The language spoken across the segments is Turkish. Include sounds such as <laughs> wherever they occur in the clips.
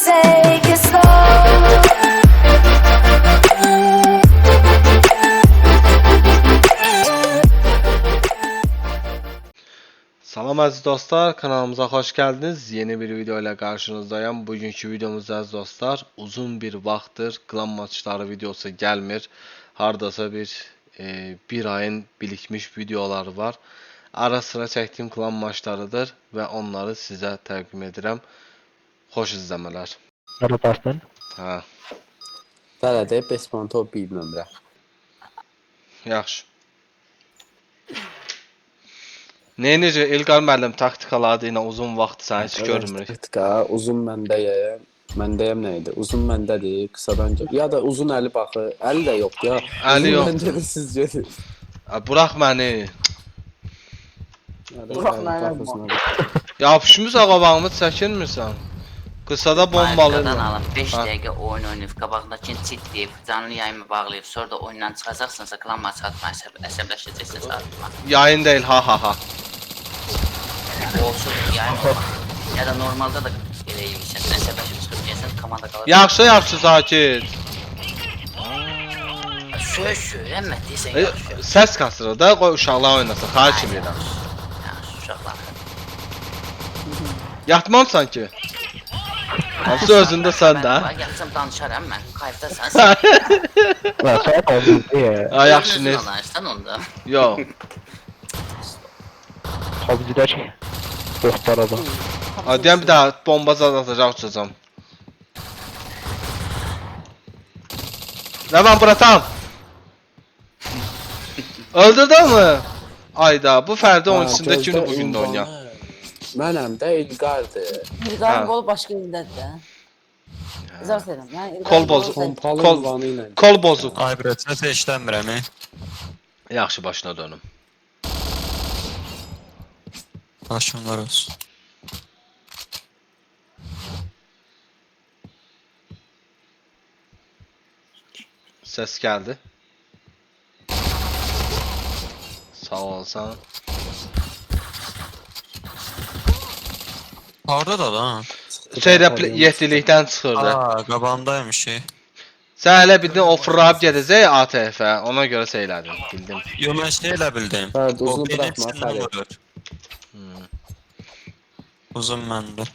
Salam əziz dostlar, kanalımıza xoş gəldiniz. Yeni bir video ilə qarşınızdayım. Bugünkü videomuzda əziz dostlar, uzun bir vaxtdır klan maçları videosu gəlmir. Hardasa bir e, bir ayın birikmiş videoları var. Ara sıra çəkdiyim klan maçlarıdır və onları sizə təqdim edirəm. Xoş izləmələr. Nerede bastın? Hə, Bələdə 5 manat o bir nömrə. yaxşı. Neyinəcə İlqar müəllim taktikaları ilə uzun vaxt səni heç görmürük. Taktika, uzun məndəyəm. Məndəyəm nə idi? Uzun məndədir, qısadan gəl. Ya da uzun əli baxı. Əli də yox ya. Əli Uzun yox. Məndədir siz. Ə, Burax məni. Ya da Bırak əli mənə Qısada bombalı. Markadan alıb 5 Ha. dəqiqə oyun oynayıb qabağındakini çit deyib, canlı yayımı bağlayıb, sonra da oyundan çıxacaqsınsa klan maçı atma, əsəb, əsəbləşəcəksən atma. Yayın deyil ha ha ha. Olsun yayım ya da normalda da elə edirsən, əsəbləşib çıxıb gəlsən komanda qalır. Yaxşı yaxşı sakit. Şöy şöy, əmmə deyirsən E, yaxşı. Səs kasır da qoy uşaqlar oynasın. Xahiş edirəm. Yaxşı, uşaqlar. Yatmamsan ki. Hamısı özündə sən də. Mən gəlsəm danışaram mən, kayfdasan. <laughs> Ya saat oldu diye. Ha yaxşı ne? Danışsan onda. Yox. PUBG'deki botlara bak. Ha deyəm bir daha bomba zad atacaq uçacam. Levan bratam. Öldürdün mü? Ayda bu içində gözdə günü bu gün də ünvanı. oynayan. Mənəm də İlqardır. Ha. İlqarın qolu başqa yerindədir də. İzah edirəm. Yəni Kol qolu bozu- sən- Pompalı Kol- ünvanı ilə. Kol bozuq. Ay brat, nəsə işləmirəm. e. Yaxşı başına dönüm. Başımlar olsun. Ses geldi. Sağ olsan. Harda da lan? Şeydə pl- yetdilikdən çıxırdı. Aa, qabağındaymış şey. Sən hələ bildin o fırlayıb gedəcək ATF-ə. Ona görə şeylədim, bildim. Yo, mən şey elə bildim. Fərd, uzunu O benim Fərd. vurur. Uzun məndə.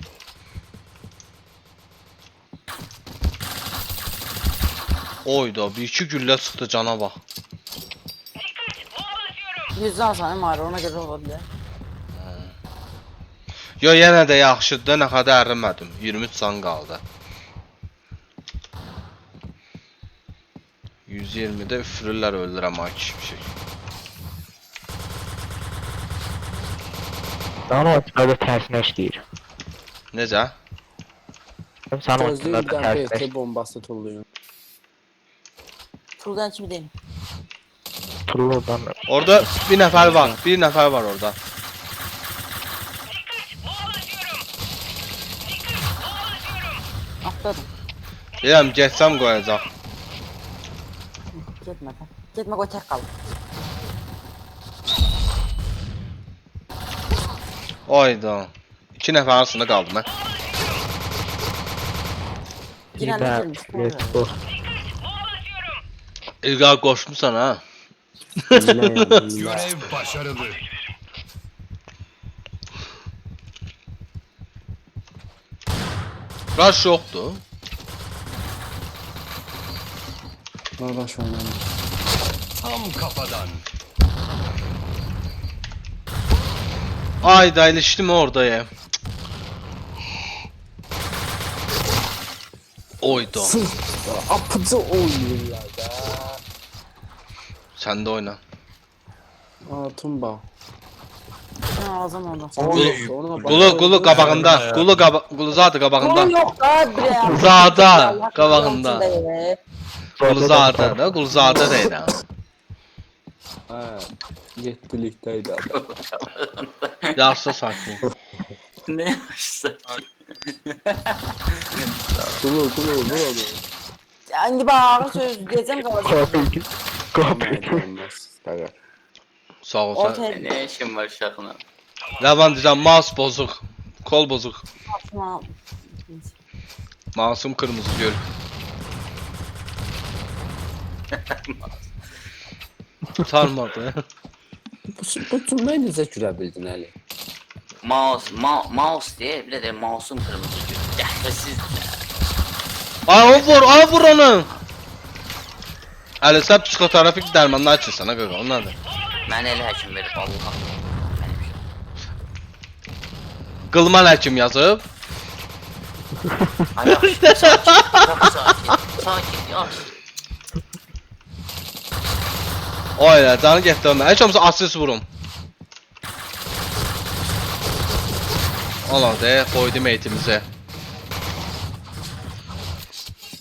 Oyda bir iki güllə çıxdı cana bax. Yüzdən alsan Mari ona görə ola bilər. Yo yenə də yaxşıdır. Nə qədər ərimədim. 23 can qaldı. 120-də üfürürlər öldürəm ay kişmişik. Daha o sırada tersine işleyir. Necə? Sen o Gözlüyü sırada bir dənə tersine PT bombası tulluyum. Puldan kimi deyil. Turludan Orada bir nəfər var. Bir nəfər var orada. Atladım. Deyirəm getsəm qoyacaq. Getmə. də. Getmə qoy tək qal. Oyda. İki nəfər arasında qaldım mən. Girəndə gəlmiş. bu. İlqar qoşmusan ha. Görev başarılı. Rush yoxdur. Qardaş oynayın. Tam kafadan. Ayda ilişdim orada ya. Oyda. Apıcı oynuyorlar da. Sən də oyna. Aa Tumba. Oy, Ona bak. Qulu qulu qabağında. Qulu qaba qulu zadı qabağında. Qolun yox da bre. Zada qabağında. qabağında. Qulzadə də, Qulzadə deyirəm. Hə. Yettilikdəydi adam. <laughs> Yaxşı sakin. Ne yapmışsın? Kulu kulu vur onu. İndi bax söz. Kopya. Olmaz. Tabii. Sağ ol. Ortaya Ne işin var uşaqla? Rəvan deyirəm, mouse bozuq. Kol atma. Masum kırmızı göl. Utanmadı. Bu, bu cümleyi necə görə bildin Əli? Mouse, ma mouse diye bir de mouse'un kırmızı gül. Ya siz Ay o vur, ay vur onu. Əli sən psixoterapik dərmanlar içirsən ha qaqa, onlardır. mən elə həkim verib Allah. Mənim şey. Yazıb. Ay yaxşı, sakin, sakin, sakin, yaxşı. O elə, canı getdi ömə. Heç olmasa assist vurum. Allah de, koydu meytimizi.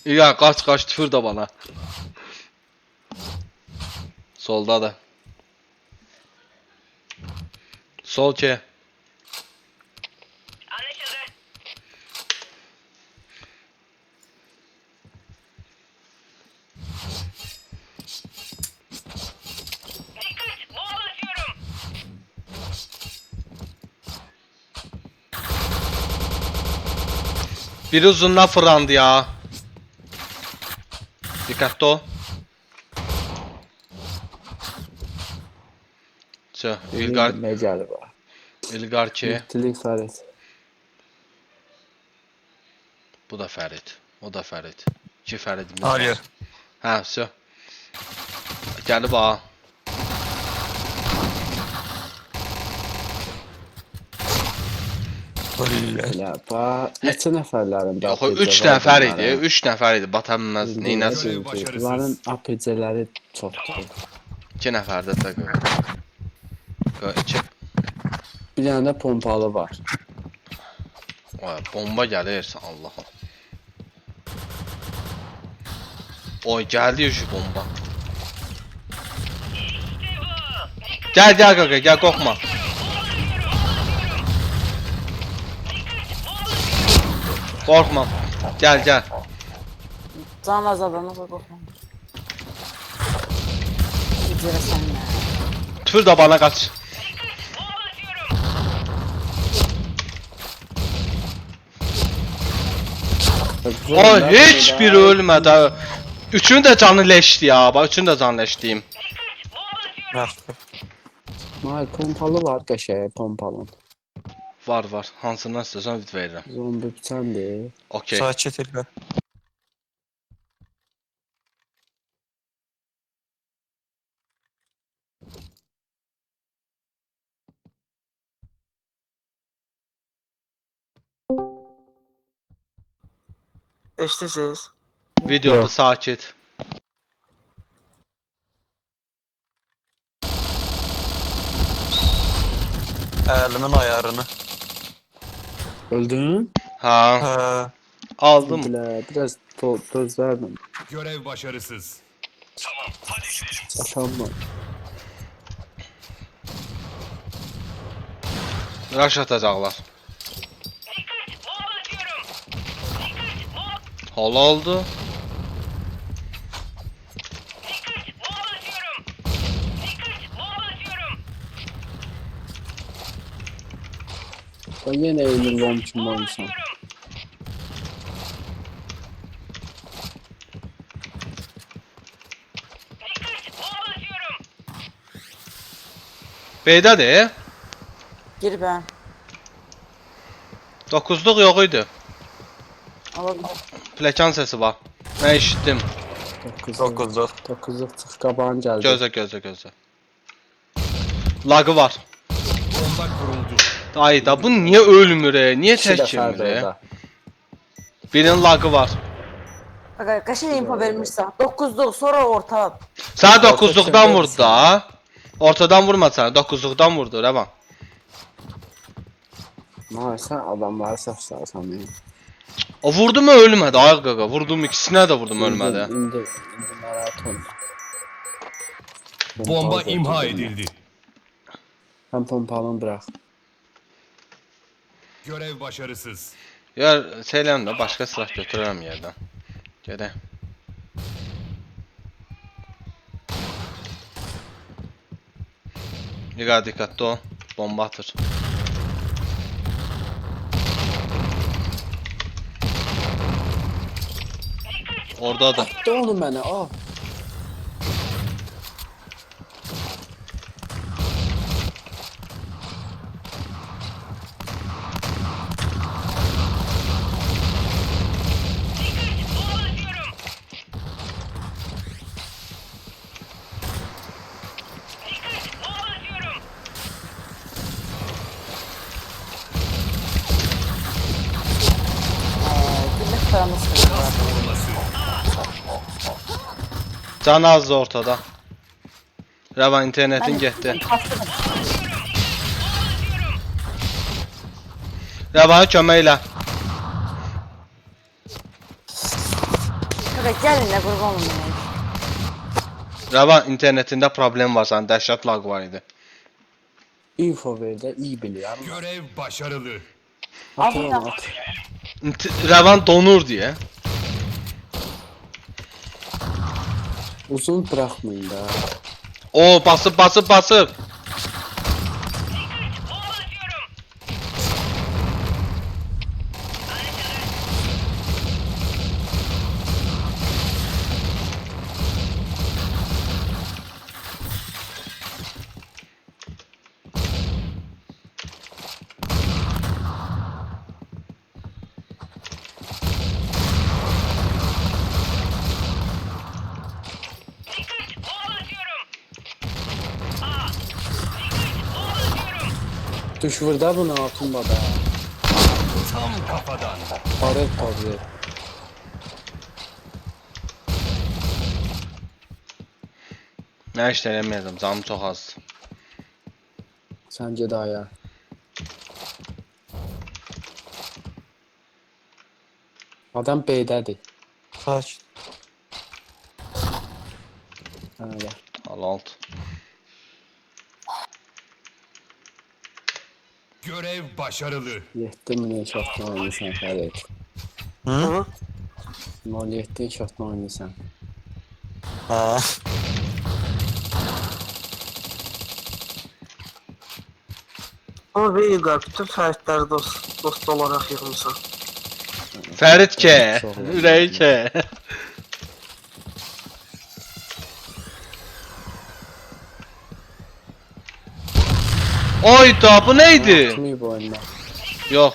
Ya kaç kaç tüfür de bana. Solda da. Sol ki. Biri uzundan fırlandı ya. Dikkatli ol. Tüh, İlgar, gəlir var? İlgar ki. Mehdilik Fərid. Bu da Ferit. O da Ferit. İki Feritimiz var. Ha, tüh. Gəlib ha. Elə bax, neçə nəfərlərin Yox, 3 nəfər idi. 3 nəfər idi. Batanmaz, neynəsin? Bunların APC-ləri çoxdur. 2 nəfərdə də iki. Bir dənə də pompalı var. Vay, bomba gəlir, Allahım. Oy, gəldi şu bomba. Gəl, gəl qaqa, gəl qorxma. Qorxma. Gəl, gəl. Can azadana da qorxma. Gidirəsən ya. Tüfür də bana qaç. O ölmədi. ha. Üçünün də canı leşdi ya. Bax, üçünün də canı leşdiyim. Yaxşı. May pompalı var qəşəng pompalın. Var, var. Hansından istəsən vid verirəm. Zombi biçəndir. Okey. Sakit elə. Eşitsiz. Videoda sakit. Əlimin ayarını. Öldün? Ha, Hə. aldım. Bilə, biraz to gözlərdim. Görev başarısız. Çatanma. Rush atacaqlar. Hala oldu. Ben yenə Emil Vom kimi olmuşam. B'dədir. Gir ben. 9'luq yox idi. Alabilir. Plekan səsi var. Mən eşitdim. 9 9-luq. 9 çıx qabağın gəldi. Gözlə, gözlə, gözlə. Lagı var. Bomba kuruldu. Ay da bu niyə ölmür? e? Niyə İki çəkilmir? dəfədir e? orada. Birinin lagı var. Bak kaçın info vermişsen. 9'luk sonra orta. 9-luqdan çember vurdu da. Ortadan vurmadı sənə, 9-luqdan vurdu, Rəvan. May sən adamları səfsərsən. O vurdu mu ölmədi, ay qaqa. Vurdum ikisinə də vurdum ölmədi. İndi, indi maraton. Bomba imha edildi. Sən pompalını bırax. Görev başarısız. Ya şeyləm də başqa silah götürərəm yerdən. Gedək. Niqa diqqətli ol. Bomba atır. Orada da. Atdı onu mənə. Ah. Can azdı ortada. Rəvan internetin getdi. Rəvanı kömək elə. Şuraya kurban olayım. Rəvan internetində problem var sənin, dəhşət lag var idi. Info ver də iyi bilirəm. Görev başarılı. İnt Rəvan donur deyə. Uzun buraxmayın da. O basıb basıb basıb. Düş vur da bunu atın bada. Tam kafadan. Tabii. Nə işlə eləməyəcəm, canım çox azdır. Səncə də aya. Adam B'dədir. Sakin. Hə, gəl. Al alt. Görev başarılı. 7 min şotla oynayırsan Fərid. Hı? 07 şotla oynayırsan. Ha. Ama Veigar bütün fərdləri dost, dost olaraq yığmısan. Fərid K. Çox yaxşı. K. Oyda bu neydi? Kimi bu oyunda? Yox.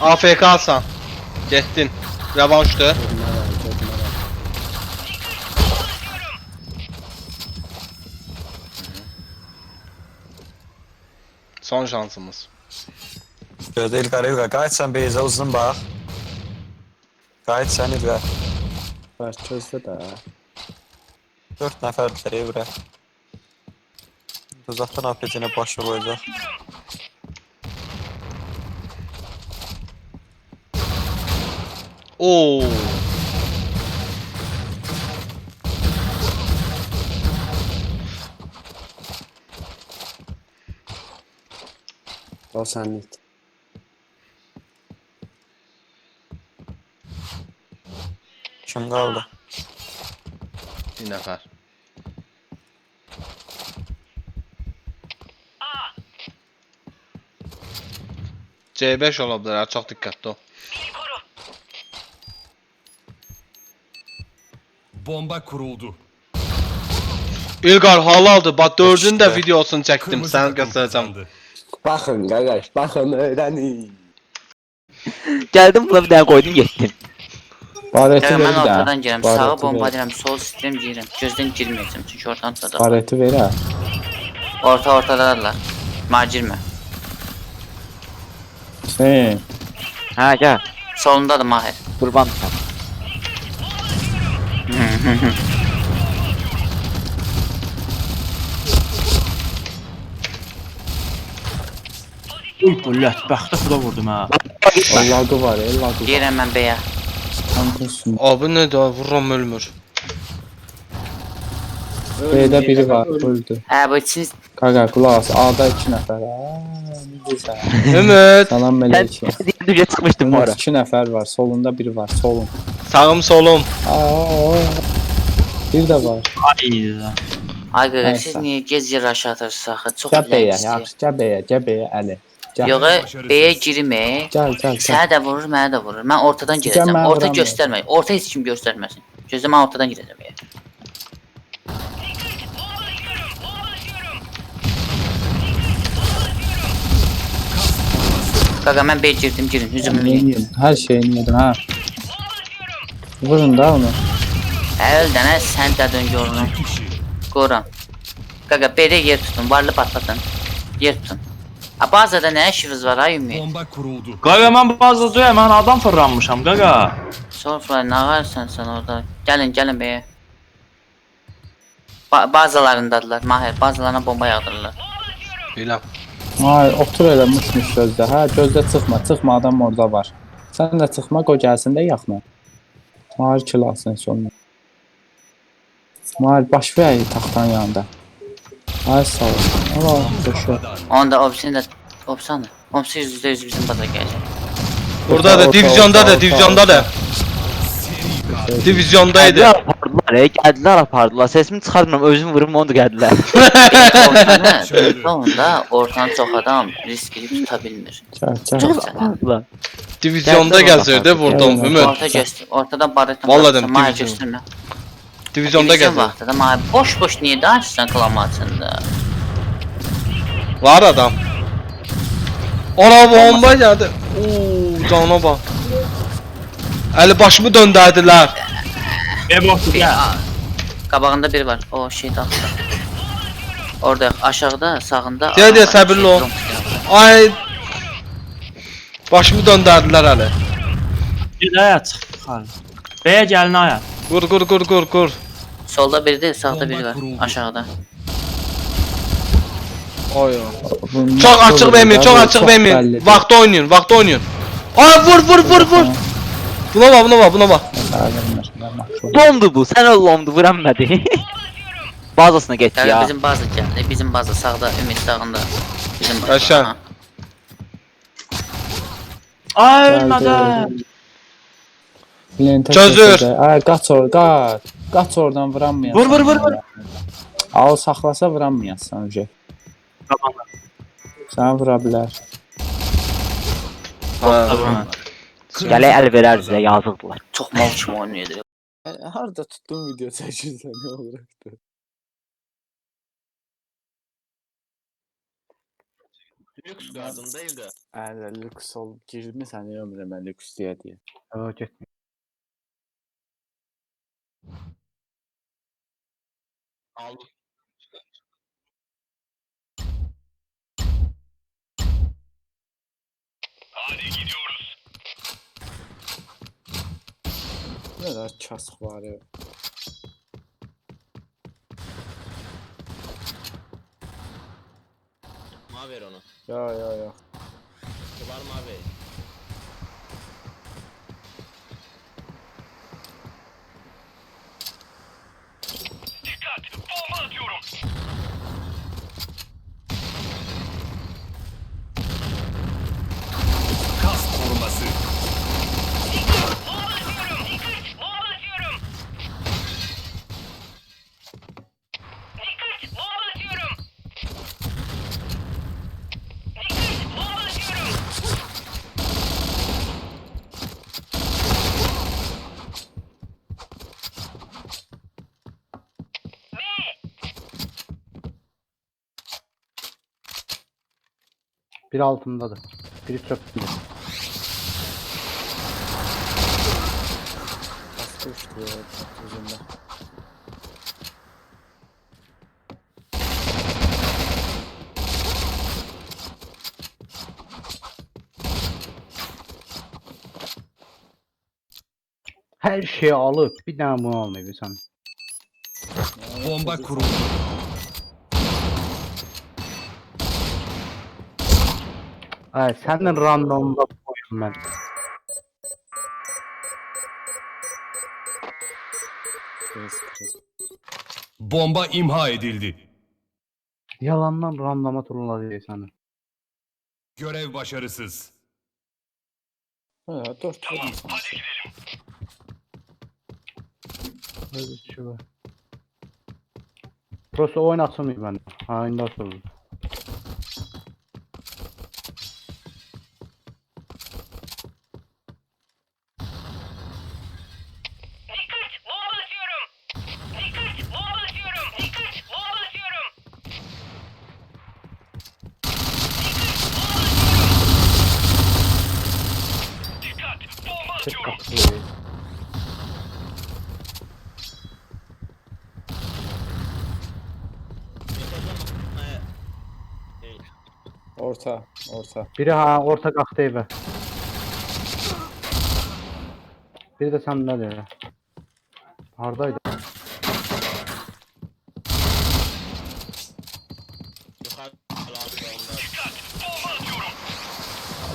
AFK. Revanşdı. Görmərəm, görmərəm. Son şansımız. Gözde İlkar İlkar. Qayıt sən Beyza uzun bax. Qayıt sən İlkar. Fərt közdə də. 4 nəfərdirlər evrə. Uzaqdan APC-nə başı qoyacaq. Oo. O sənlik. Kim qaldı? Bir nəfər. C5 ola bilər, ha, çox diqqətli ol. Bomba kuruldu. İlqar halaldır. Bax 4-ün də İşte. videosunu çəkdim, Kırmızı göstərəcəm. kazandı. Baxın qardaş, baxın öyrənin. Geldim buna bir daha koydum getdim. Bareti ver mən də. ortadan girəm, sağa bomba deyirəm, sol sistem girirəm. Gözdən girməyəcəm çünki oradan tutacaq. Bareti ver ha. Orta ortadalarlar. Mənə girmə. Hey. Ha gel. Solundadır Mahir. Kurban sen. Uy bullət, bəxtə xuda vurdum ha. Allah'ı var, Allah'ı. Deyirəm mən beyə. Abi nədir? Vururam ölmür. B'də biri var, öldü. Hə, bu içiniz qulaq as, A'da 2 nəfər. Ümid, Salam Ben mələkə. <laughs> düzce çıkmıştım bu ara. 2 nəfər var, solunda biri var, solun. sağım solum. Aa, bir də var. Ay. Ay Nəysə. siz niyə gec yer aşağı atırsınız axı? Çox Gəl ləngisdir. yaxşı, gəl B'yə, gəl B'yə, Əli. Yox, B'yə girmək. Gəl, gəl. Sənə də vurur, mənə də vurur. Mən ortadan girəcəm. Orta göstərmə. Orta heç kim göstərməsin. Gözlə mən ortadan girəcəm. B'yə. Qaqa mən B girdim, girin. Eləyin. Yeniyim. Hər şeyini yedim ha. Vurun da onu. Əl dənə sən də dön görünüm. Qoram. Qaqa B-də yer tutun, varlı patlatın. Yer tutun. A bazada nə işiniz var ay ümmi? Bomba kuruldu. Bazadayam, mən adam fırlanmışam qaqa. Sonra nə varsan sən orada? Gəlin, gəlin bəyə. Ba bazalarındadılar, Mahir. Bazalarına bomba yağdırırlar. Biləm. Ay, otur elə mışmış gözlə. Hə, gözlə çıxma, çıxma adam orada var. Sən də çıxma, qoy gəlsin də yaxına. Mahir kilasın sonra. Mahir baş ver taxtanın yanında. Ay sağ ol. Allah boşver. Onda opsini də opsanı. Opsi yüzdə yüz bizim baza gələcək. Burada da divizyonda da divizyonda da. Divizyondaydı. Apardılar, e, gəldilər apardılar. Sesimi çıxarmıram, özüm vururum, onu da gəldilər. <laughs> Ortanı, onda ortanı çox adam risk edib tuta bilmir. Çox. Apardılar. Divizyonda gəzirdi orada. vurdum. Ümid. Orta göstər. Ortada barıtın. Vallahi dedim, divizyon. Divizyonda Divizyon gəzirdi. vaxtı da Mahir boş-boş niyə danışırsan klamasında? Var adam. Ona bomba gəldi. Oo, cana bax. Əli başımı döndərdilər. E boxu Bir, gəl. a- qabağında biri var. O şey də altında. Orada aşağıda, sağında. Deyə, adam var, səbirli şey, ol. drone. Ay. Başımı. Get aya çıx. yuxarı. Bəyə gəlin aya. Qur qur qur qur qur. Solda biri değil, sağda biri var. Aşağıda. Oy. oy. Da, çox bu açıq verməyin. bəllidir. Vaxt oynayın, vaxt oynayın. Ay vur vur vur vur. Buna bax, buna bax, buna vermir. Lomdu bu, sən öl lomdu, vuranmadı. Bazasına Yani ya. bizim bazı geldi. Bizim bazı sağda, Ümit sağında. Bizim bazı. Aşağı. Aha. Ay. Lentə Çözür. Ay, qaç or, qaç. Qaç oradan vuranmayasan. Vur, vur, vur, vur. Al saxlasa vuranmayasan uje. Tamam. Sən vura bilər. Gələk əl verər bizə, yazıqdılar. Çok mal kim oynuyordu. <laughs> Harda tutdun video çəkirsən, nə olur? Lüks qadın deyil də. Ələ lüks ol, girmisən ömrümə lüks deyə deyə. Hə, get. Nə qədər kasıq var ya. Ma ver onu. Ya ya ya. Var ma Bir altındadır. Biri çöptü. Baskı uçdu ya yüzündə. Her şeyi alıp bir tane bunu almayı sen. Bomba kuruldu. Ay senin randomda koyun ben. Bomba imha edildi. Yalandan randoma turla diye sana. Görev başarısız. 4 vurdum sən. Öyle bir şey var. Burası oyun açılmıyor bende. Ha indi açıldı. Açık kapıyı. Orta, orta. Biri ha orta kalktı eve. Biri de sandalye. Hardaydı.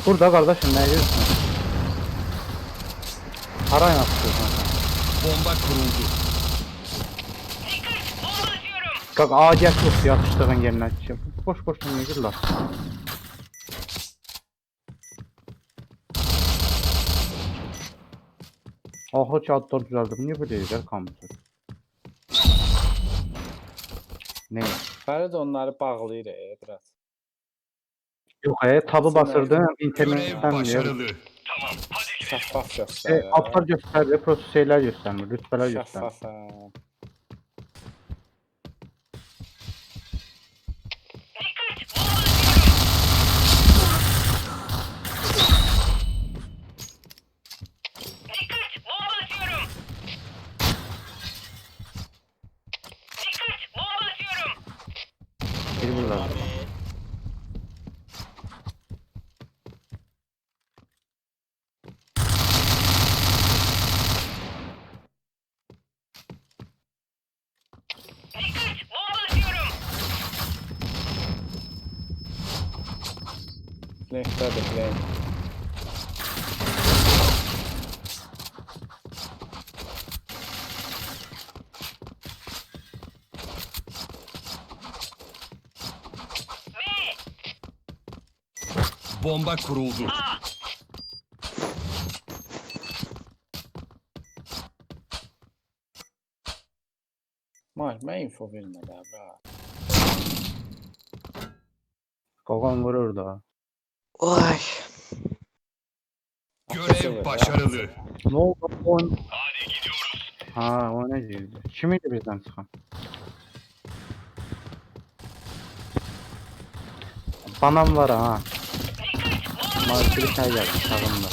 Burada kardeşim ne diyorsun? Parayla tutuyorsun. Bomba kuruldu. Kalk ağaç yok yatıştığın yerine. Boş boş niye gir lan? Aha kağıtlar düzeldim. Niye böyle güzel kalmışsın? Ne? Fərid onları bağlayır e, biraz. Yok e tabı basırdım Görev internetten diye. başarılı. Şəffaf E, göstərir. altlar gösterdi, prosesler şeyler göstermiyor, rütbeler göstermiyor. Şəffaf. hə. Biri burada. Flankdədir, flank. Bomba kuruldu. Mən info vermədə bra. Kogan vurur da. Oy. Görev başarılı. Ne oldu? On... Ha o ne diyordu? Kimiydi bizden çıkan? Banam var ha. Bir şey geldi sağımda.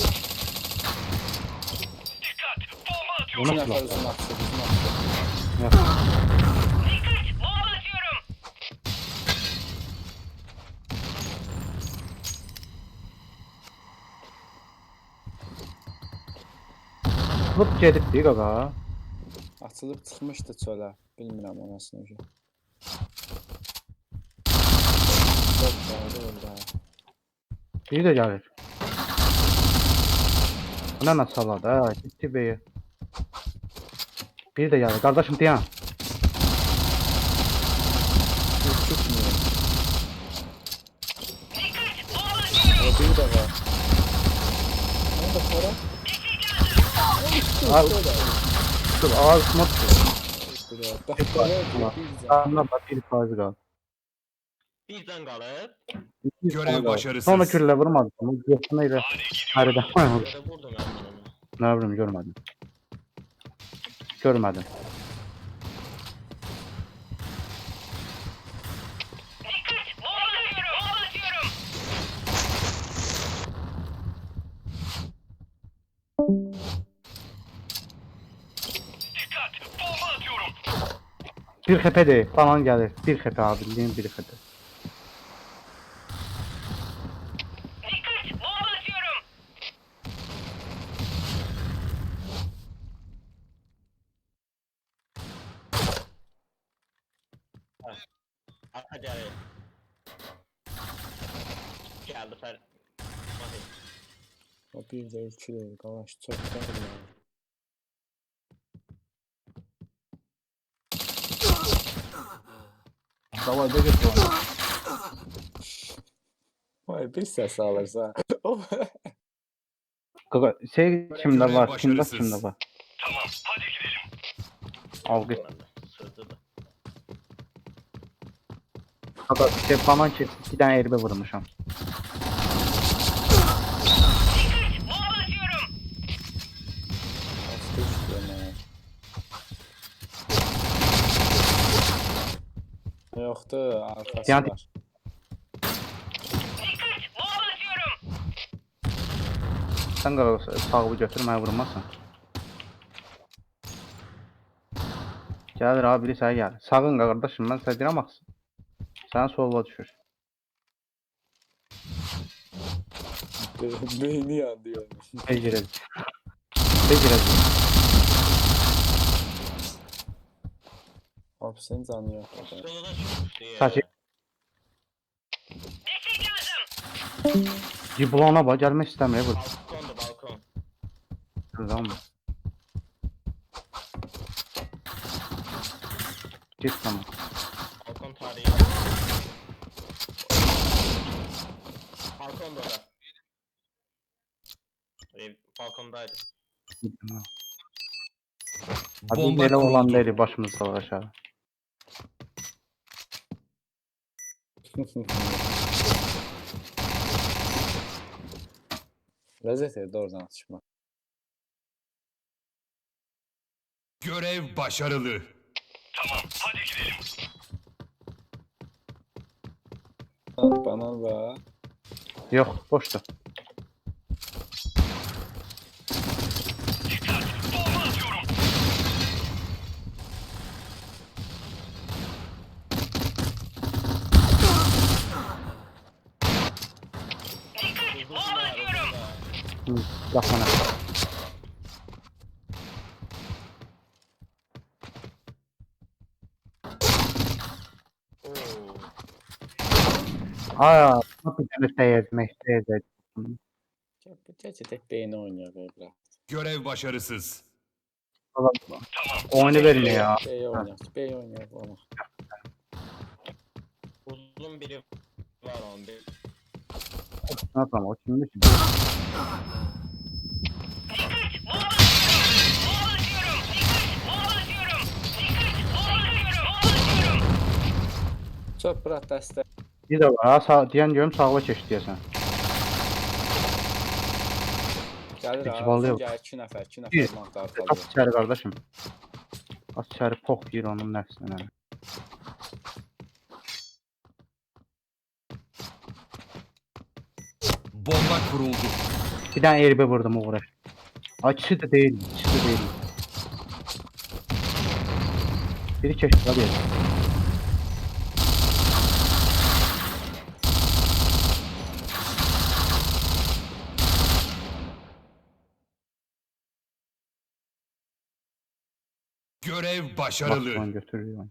Onu nəfər kulak. uzun atdı, uzun atdı. Yok. Tutulup gedib deyik ağa. Açılıb çıxmışdı çölə. Bilmirəm anasını ki. Çok gəldi orada. Biri de gelir. Buna nasıl saladı ha? Gitti beyi. Biri de gelir. Kardeşim dayan. Tutmuyor. O bir də var. Onu da sonra Al. Dur ağır bir Sağımda bak bir fazla kaldı. Birdən qalıb. Bir Görev başarısız. Sonra külle vurmadım. İle. Haride. Vurdum mən bunu. ne bileyim görmedim. Görmedim. Bir hepe de falan gelir. Bir hepe abi. Bir hepe. Arxa gəlir. Gəldi fər. Deyil, qalaş çox gəlir ya. Da götür onu. Vay bir səs alırsa. Kaka, şey kimde var? Kimde başarısız. kimde var? Al git. Sözdə də. Kaka şey falan kes. İki tane erbe vurmuşum. Yoxdur, arkası Yani- var. Sən qara sağı götür, mənə vurmazsan. Gəlir abi, biri sənə gəlir. Sağın qardaşım, mən sənə deyirəm axı. Sən solva düşür. <laughs> Beyni yandı yani. Şey girəcək. Şey girəcək. Abi senin canı yok. Saçı. Ciblona bax, gəlmək istəmir bu. Balkonda balkon. Tamam mı? Git tamam. Balkon tarihi. Balkonda da. Ev balkondaydı. Abi Bomba belə olan kuruldu. deyil, başımız sağ aşağı. <laughs> Lezzet evde oradan atışma. Görev başarılı. Bana bak. Yox, boşdur. Bax mənə. Aa, səyəcmək, səyəcək. Gerçi tek beyni oynuyor böyle. Görev başarısız. Oyunu verin ya. Bey oynuyor. Bey oynuyor onu. Uzun biri var onun bir. Ne yapalım, o kimmiş? Çok bırak dəstə. Bir də var, sağ, deyən görüm sağa keç deyəsən. Gəlir İki ha. Gəlir 2 nəfər, 2 Bir. nəfər mantar At qalıyor. içəri qardaşım. At içəri pox deyir onun nəfsinə. Bomba kuruldu. Bir dənə erbə vurdum uğra. Ay ikisi də deyil, ikisi də deyil. Biri keçdi, hadi. Görev başarılı. Başdan götürür onu.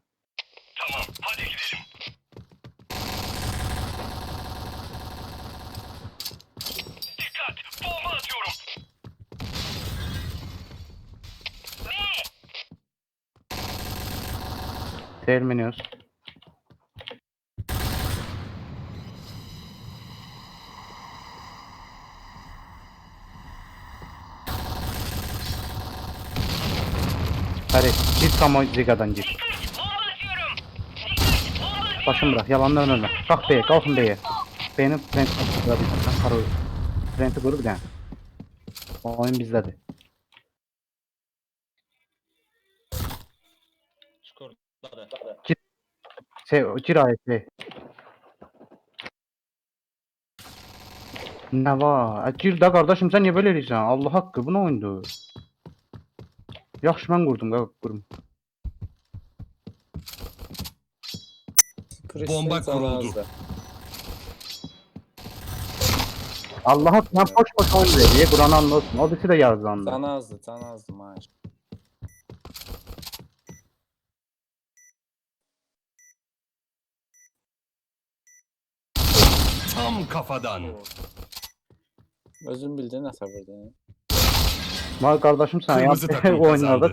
Terminus. Hadi git tam o zigadan git. Başım bırak yalandan ölme. Kalk beye kalkın beye. Beni Brent sen karı Brent'i vur bir tane. Oyun bizdedir. Çukurdadır. Şey, cirayet şey. Ne var? E, Gir de kardeşim sen niye böyle ediyorsun? Allah hakkı bu ne oyundu? Yaxşı mən qurdum, qaqa Bomba kuruldu. azdı. Allah haqqı mən boş boş oyun veriyor, Quran anlasın. O birisi də yazdandı. Canı azdı, canı azdı Mahir. Tam kafadan. Özün bildiğin nəsə vurdun. Vay qardaşım sən Kırmızı ya takım <laughs> oyunlarda.